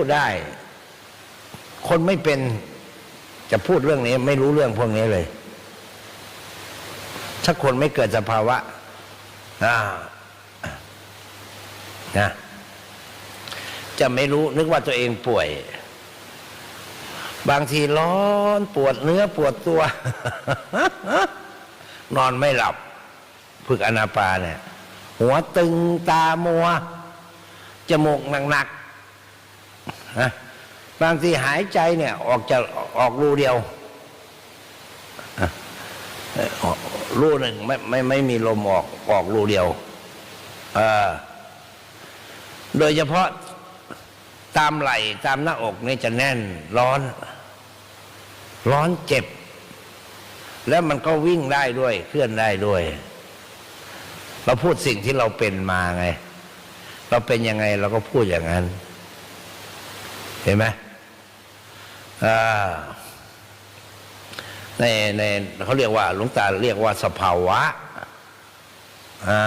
พูดได้ คนไม่เป็นจะพูดเรื่องนี้ ไม่รู้เรื่องพวกนี้เลย ถ้าคนไม่เกิดสภาวะอ่านะจะไม่รู้นึกว่าตัวเองป่วย บางทีร้อนปวดเนื้อปวดตัว นอนไม่หลับฝึกอนาปาเนี่ย หัวตึงตามัวจมูกหนัก นะบางทีหายใจเนี่ยออกจะออกรูเดียวรูหนึ่งไม่ไม่ไม่มีลมออกออกรูเดียวโดยเฉพาะตามไหล่ตามหน้าอกนี่จะแน่นร้อน ร้อนเจ็บ แล้วมันก็วิ่งได้ด้วย เคลื่อนได้ด้วย เราพูดสิ่งที่เราเป็นมาไง เราเป็นยังไงเราก็พูดอย่างนั้น เห็นไหมในในเขาเรียกว่าหลวงตาเรียกว่าสภาวะ อ่า